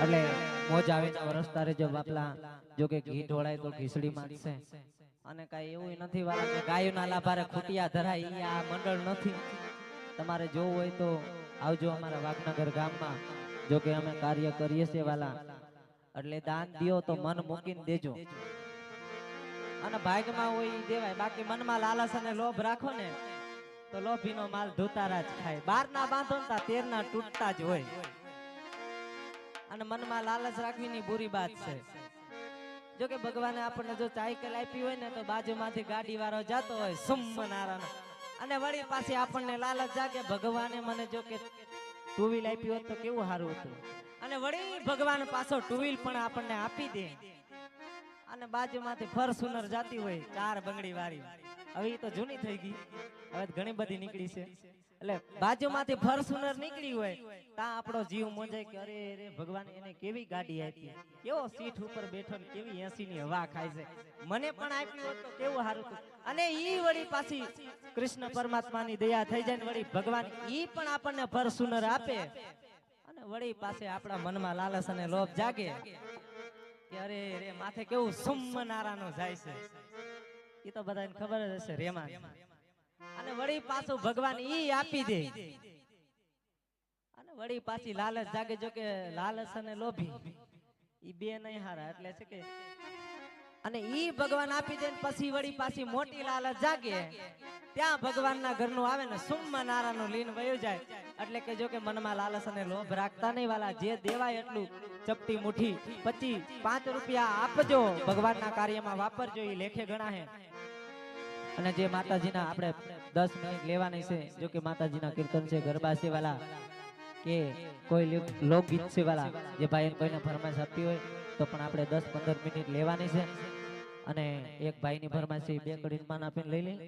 એટલે મોજ આવીને વરસતા રહેજો બાપલા, જો કે ઘી ઢોળાય તો ઘીસડી માંગશે. અને કાંઈ એવું નથી વાળા કે લાભારે ખૂટિયા ધરાય આ મંડળ નથી. તમારે જોવું હોય તો આવજો અમારા વાઘનગર ગામમાં. જો કે અમે કાર્ય કરીએ છીએ વાલા. એટલે દાન દિયો તો મન મૂકીને દેજો. અને ભાગમાં હોય દેવાય. બાકી મનમાં લાલસ અને લોભ રાખો ને. તો લોભીનો માલ ધોતારા જ ખાય. બાર ના બાંધો ને તેર ના તૂટતા જ હોય. અને મનમાં લાલચ રાખવીની બુરી વાત છે. જો કે ભગવાને આપણને જો સાયકલ આપી હોય ને તો બાજુમાંથી ગાડી વાળો જતો હોય સુમ નારાયણ અને વળી પાછી આપણને લાલચ જાગે, ભગવાને મને જો કે ટુ વ્હીલ આપી હોત તો કેવું સારું હતું? અને વળી ભગવાન પાછો ટુ વ્હીલ પણ આપણને આપી દે. અને બાજુમાંથી ફરસુનર જાતી હોય, ચાર બંગડી વાળી હવે તો જૂની થઈ ગઈ. હવે ઘણી બધી નીકળી છે. એટલે બાજુમાંથી ફરસુનર નીકળી હોય તા આપણો જીવ મોજાય કે અરે રે ભગવાન એને કેવી ગાડી આપી? કેવો સીટ ઉપર બેઠો ને કેવી એસી ની હવા ખાય છે? મને પણ આપ્યું કેવું સારું અને ઈ વળી પાછી કૃષ્ણ પરમાત્માની દયા થઈ જાય ને વળી ભગવાન ઈ પણ આપણને ફરસુનર આપે. અને વળી પાસે આપણા મનમાં લાલસ અને લોભ જાગે કે અરે રે માથે કેવું સુમનારાનો જાય છે? એ તો બધાને ખબર જ હશે રેમાં અને વળી પાછું ભગવાન ઈ આપી દે. અને વળી પાછી લાલચ જાગે જો કે લાલચ અને લોભી. ઈ બે નહીં હારા, એટલે છે કે અને ઈ ભગવાન આપી દે પછી વળી પાછી મોટી લાલચ જાગે. ત્યાં ભગવાનના ઘરનું આવે ને સુમ્મા નારાનું લીન વયું જાય. એટલે કે જો કે મનમાં લાલચ અને લોભ રાખતા નહીં વાલા, જે દેવાય એટલું ચપટી મુઠ્ઠી. પચી પાંચ રૂપિયા આપજો, ભગવાનના કાર્યમાં વાપરજો એ લેખે ગણા હે અને જે માતાજીના આપણે દસ મિનિટ લેવાની છે, જો કે માતાજીના કીર્તન છે, ગરબા છે કે કોઈ લોકગીત છે જે ભાઈ કોઈને ફરમાઈશ આપી હોય, તો પણ આપણે દસ પંદર મિનિટ લેવાની છે. અને એક ભાઈની ફરમાઈશ બે કડી માન આપીને લઈ લઈ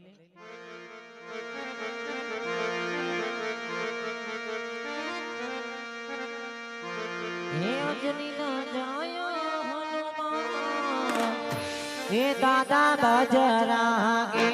હે અંજની હે દાદા બજરાગે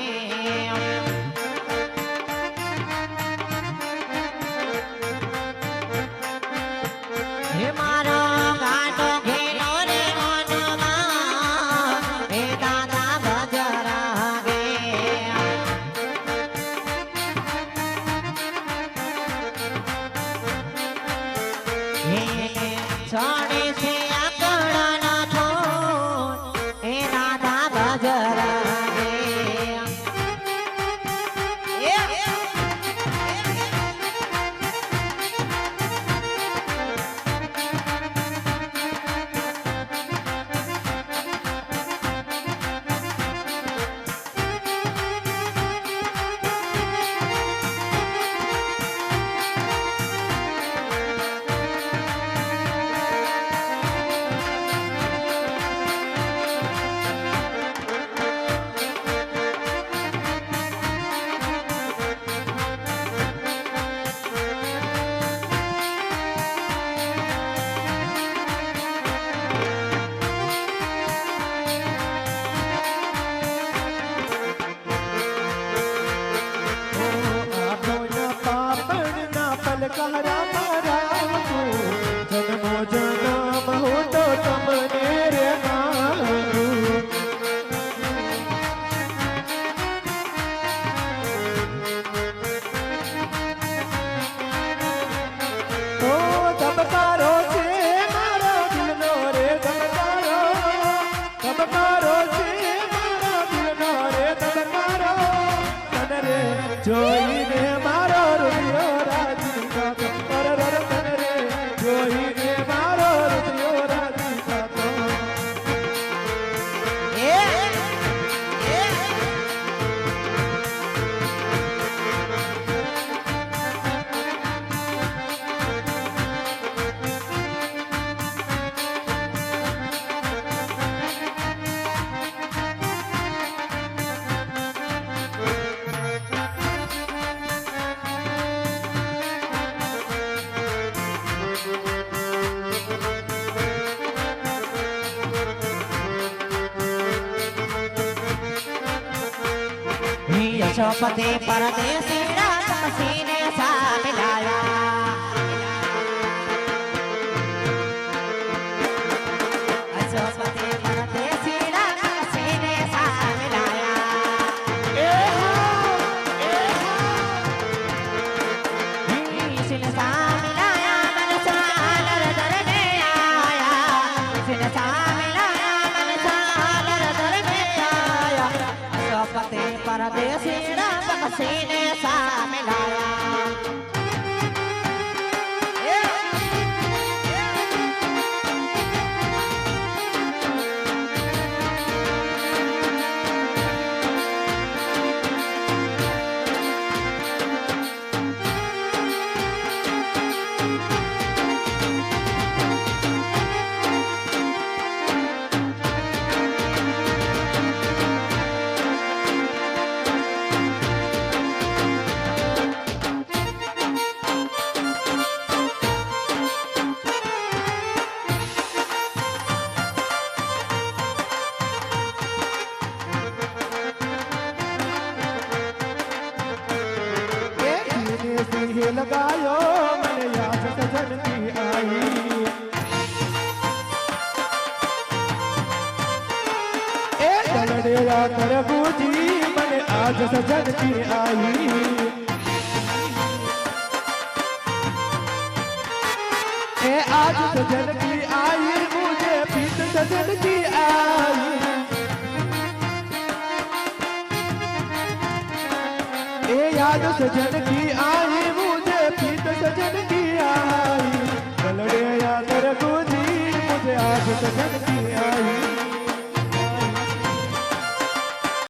ધબકારો છે મારા દિલનો રે ધબકારો. તને રે જોઈને Chama tem para assim પતિ પરદેશી રામ સિંહ સામે લાયા लगायो, मैंने याद सजनती आई। ए दलड़िया कर बूझी, मैंने आज सजनती आई। ए आज सजन की आई, मुझे पीत सजन की आई। याद सजन की आई सजन की आई गलड़े या तरबूजी मुझे आज सजन की आई